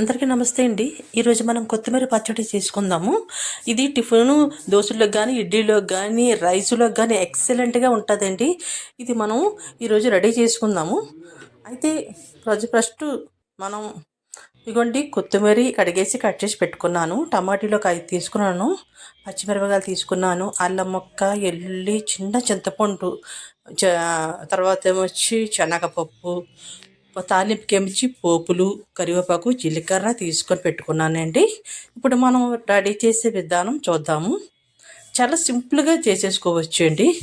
అందరికీ నమస్తే అండి. ఈరోజు మనం కొత్తిమీర పచ్చడి చేసుకుందాము. ఇది టిఫిన్ దోశలో కానీ ఇడ్లీలోకి కానీ రైస్లోకి కానీ ఎక్సలెంట్గా ఉంటుందండి. ఇది మనం ఈరోజు రెడీ చేసుకుందాము. అయితే రోజు ఫస్ట్ మనం ఇగోండి కొత్తిమీర కడిగేసి కట్ చేసి పెట్టుకున్నాను. టమాటీలోకి ఐదు తీసుకున్నాను. పచ్చిమిరపకాయలు తీసుకున్నాను. అల్లం మొక్క ఎల్లుల్లి చిన్న చింతపండు చ తర్వాత ఏమొచ్చి శనగపప్పు తాలింపుకేమిచ్చి పోపులు కరివేపాకు జీలకర్ర తీసుకొని పెట్టుకున్నానండి. ఇప్పుడు మనం రెడీ చేసే విధానం చూద్దాము. చాలా సింపుల్గా చేసేసుకోవచ్చు అండి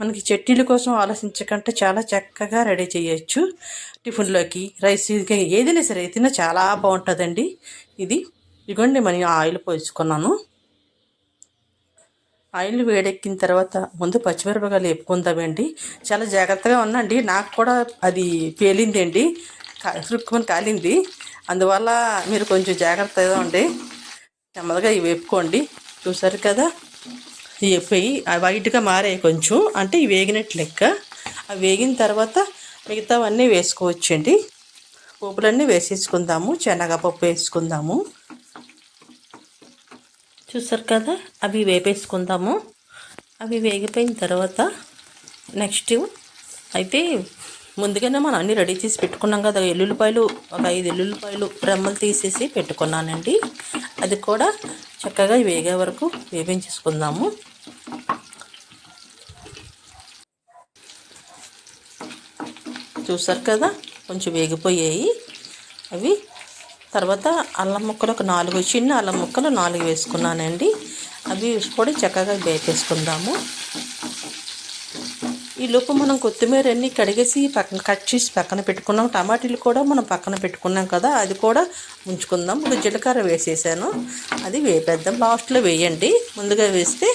మనకి చట్నీల కోసం ఆలోచించకంటే చాలా చక్కగా రెడీ చేయొచ్చు. టిఫిన్లోకి రైస్ ఏదైనా సరే తిన్నా చాలా బాగుంటుందండి. ఇది ఇదిగోండి మనం ఆయిల్ పోసుకున్నాను. ఆయిల్ వేడెక్కిన తర్వాత ముందు పచ్చిమిరపకాయలు వేపుకుందామండి. చాలా జాగ్రత్తగా ఉందండి. నాకు కూడా అది పేలిందండి. రుక్కుమని కాలింది. అందువల్ల మీరు కొంచెం జాగ్రత్తగా ఉండి నెమ్మదిగా ఇవి వేపుకోండి. చూసారు కదా? ఇవి వైట్గా మారాయి కొంచెం. అంటే ఇవి వేగినట్టు లెక్క. అవి వేగిన తర్వాత మిగతావన్నీ వేసుకోవచ్చండి. పోపులన్నీ వేసేసుకుందాము. శనగపప్పు వేసుకుందాము. చూసారు కదా? అవి వేపేసుకుందాము. అవి వేగిపోయిన తర్వాత నెక్స్ట్ అయితే ముందుగానే మనం అన్నీ రెడీ చేసి పెట్టుకున్నాం కదా. ఎల్లుల్లిపాయలు ఒక ఐదు ఎల్లుల్లిపాయలు రెమ్మలు తీసేసి పెట్టుకున్నానండి. అది కూడా చక్కగా వేగే వరకు వేపించేసుకుందాము. చూసారు కదా? కొంచెం వేగిపోయాయి. అవి తర్వాత అల్లం ముక్కలు ఒక నాలుగు చిన్న అల్లం ముక్కలు నాలుగు వేసుకున్నానండి. అవి పొడి చక్కగా వేపేసుకుందాము. ఈ లోపు మనం కొత్తిమీర అన్నీ కడిగేసి పక్కన కట్ చేసి పక్కన పెట్టుకున్నాం. టమాటీలు కూడా మనం పక్కన పెట్టుకున్నాం కదా అది కూడా ఉంచుకుందాం ఇప్పుడు జీలకర్ర వేసేసాను. అది వేపేద్దాం. లాస్ట్లో వేయండి. ముందుగా వేస్తే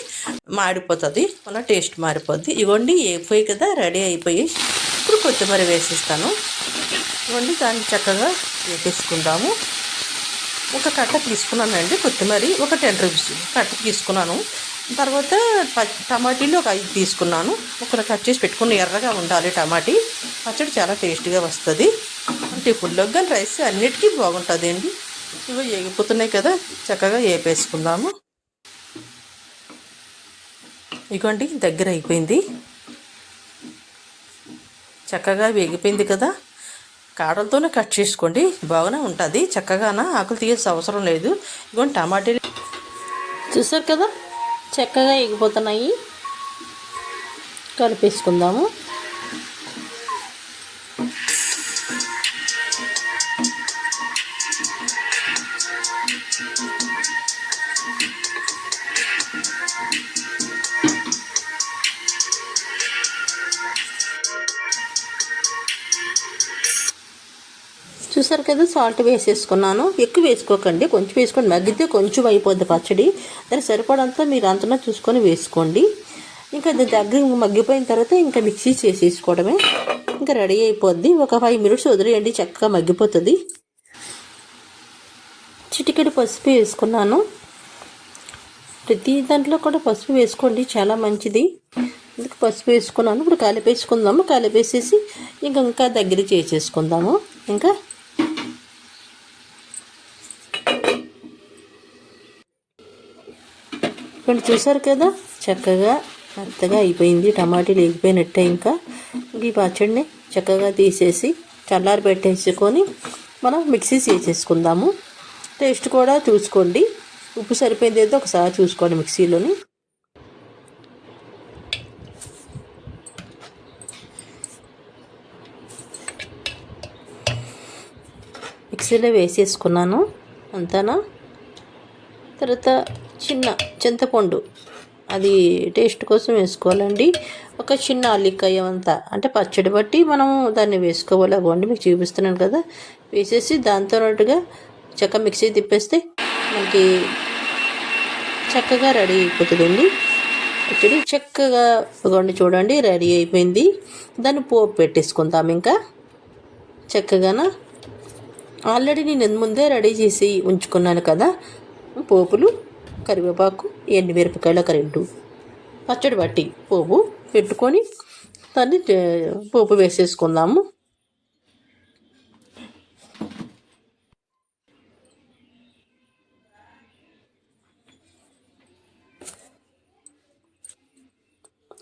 మాడిపోతుంది. మన టేస్ట్ మారిపోద్ది. ఇవ్వండి అయిపోయి కదా రెడీ అయిపోయి ఇప్పుడు కొత్తిమీర వేసేస్తాను. ఇవ్వండి దాన్ని చక్కగా వేపేసుకుందాము. ఒక కట్ట తీసుకున్నానండి కొత్తిమీర ఒక టెన్ రూపీస్ కట్ట తీసుకున్నాను. తర్వాత టమాటీలు ఒక ఐదు తీసుకున్నాను. ఒకరు కట్ చేసి పెట్టుకుని ఎర్రగా ఉండాలి టమాటీ. పచ్చడి చాలా టేస్ట్గా వస్తుంది. టిఫిన్లోకి కానీ రైస్ అన్నిటికీ బాగుంటుంది అండి. ఇవి ఏగిపోతున్నాయి కదా చక్కగా వేపేసుకుందాము ఇగోండి దగ్గర అయిపోయింది. చక్కగా వేగిపోయింది కదా. కాడలతోనే కట్ చేసుకోండి. బాగానే ఉంటుంది. చక్కగాన ఆకులు తీయాల్సిన అవసరం లేదు. ఇగోండి టమాటీలు. చూసారు కదా? చక్కగా ఎగిపోతున్నాయి. కలిపేసుకుందాము. చూసారు కదా సాల్ట్ వేసేసుకున్నాను. ఎక్కువ వేసుకోకండి కొంచెం వేసుకోండి. మగ్గితే కొంచెం అయిపోద్ది పచ్చడి. దానికి సరిపడంతా మీరు అంతనా చూసుకొని వేసుకోండి. ఇంకా దగ్గర మగ్గిపోయిన తర్వాత ఇంకా మిక్సీ చేసేసుకోవడమే. ఇంకా రెడీ అయిపోద్ది. ఒక ఫైవ్ మినిట్స్ వదిలేయండి చక్కగా మగ్గిపోతుంది. చిటికెడు పసుపు వేసుకున్నాను. ప్రతి దాంట్లో కూడా పసుపు వేసుకోండి చాలా మంచిది. అందుకు పసుపు వేసుకున్నాను. ఇప్పుడు కలిపేసుకుందాము. కలిపేసేసి ఇంకా ఇంకా దగ్గర చేసేసుకుందాము. ఇంకా ఇక్కడ చూసారు కదా? చక్కగా మెత్తగా అయిపోయింది. టమాటీలు ఎగిపోయినట్టే ఇంకా. ఈ పచ్చడిని చక్కగా తీసేసి చల్లారి పెట్టేసుకొని మనం మిక్సీ చేసేసుకుందాము. టేస్ట్ కూడా చూసుకోండి. ఉప్పు సరిపోయింది అయితే ఒకసారి చూసుకోండి మిక్సీలోని. మిక్సీలో వేసేసుకున్నాను. అంతనా? తర్వాత చిన్న చింతపండు. అది టేస్ట్ కోసం వేసుకోవాలండి. ఒక చిన్న అల్లికాయ అంతా. అంటే పచ్చడి బట్టి మనం దాన్ని వేసుకోవాలి. అవ్వండి మీకు చూపిస్తున్నాను కదా. వేసేసి దాంతోనట్టుగా చక్క మిక్సీ తిప్పేస్తే మనకి చక్కగా రెడీ అయిపోతుందండి. పచ్చడి చక్కగా ఇవ్వండి చూడండి రెడీ అయిపోయింది. దాన్ని పోపు పెట్టేసుకుందాం ఇంకా. చక్కగా ఆల్రెడీ నేను ముందే రెడీ చేసి ఉంచుకున్నాను కదా. పోపులు కరివేపాకు ఎన్ని ఒక రెండు పచ్చడి బట్టి పోపు పెట్టుకొని దాన్ని పోపు వేసేసుకుందాము.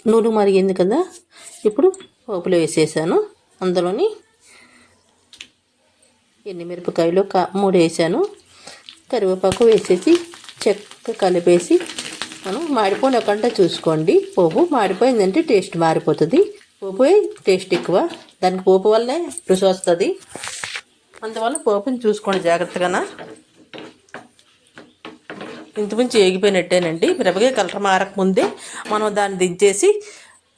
నూనె మరిగింది కదా ఇప్పుడు పోపులో వేసేసాను. అందులోని ఎన్ని మిరపకాయలు కా మూడు వేసాను. కరివేపాకు వేసేసి చెక్ కలిపేసి మనం మాడిపోనకుండా చూసుకోండి. పోపు మాడిపోయిందంటే టేస్ట్ మారిపోతుంది. పోపు టేస్ట్ ఎక్కువ. దానికి పోపు వల్లే రుచి వస్తుంది. అందువల్ల పోపుని చూసుకోండి జాగ్రత్తగా ఇంచుమించు ఏగిపోయినట్టేనండి. మిరపకాయ కలర్ మారకముందే మనం దాన్ని దించేసి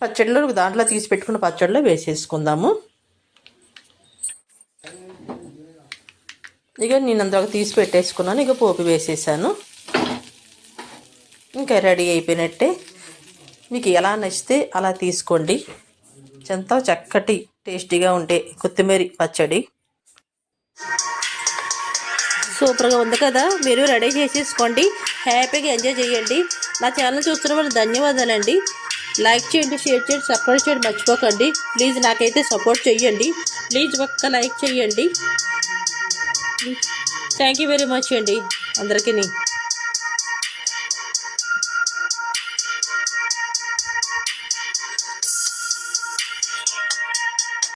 పచ్చడిలో దాంట్లో తీసి పెట్టుకున్న పచ్చడిలో వేసేసుకుందాము. ఇక నేను అందులో తీసి పెట్టేసుకున్నాను. ఇక పోపు వేసేసాను. ఇంకా రెడీ అయిపోయినట్టే. మీకు ఎలా నచ్చితే అలా తీసుకోండి. ఎంతో చక్కటి టేస్టీగా ఉండే కొత్తిమీర పచ్చడి. సూపర్గా ఉంది కదా? మీరు రెడీ చేసేసుకోండి. హ్యాపీగా ఎంజాయ్ చేయండి. నా ఛానల్ చూస్తున్న వాళ్ళు ధన్యవాదాలండి. లైక్ చేయండి షేర్ చేయండి సపోర్ట్ చేయండి మర్చిపోకండి. ప్లీజ్ నాకైతే సపోర్ట్ చేయండి. ప్లీజ్ ఒక్క లైక్ చేయండి. థ్యాంక్ యూ వెరీ మచ్ అండి. అందరికీ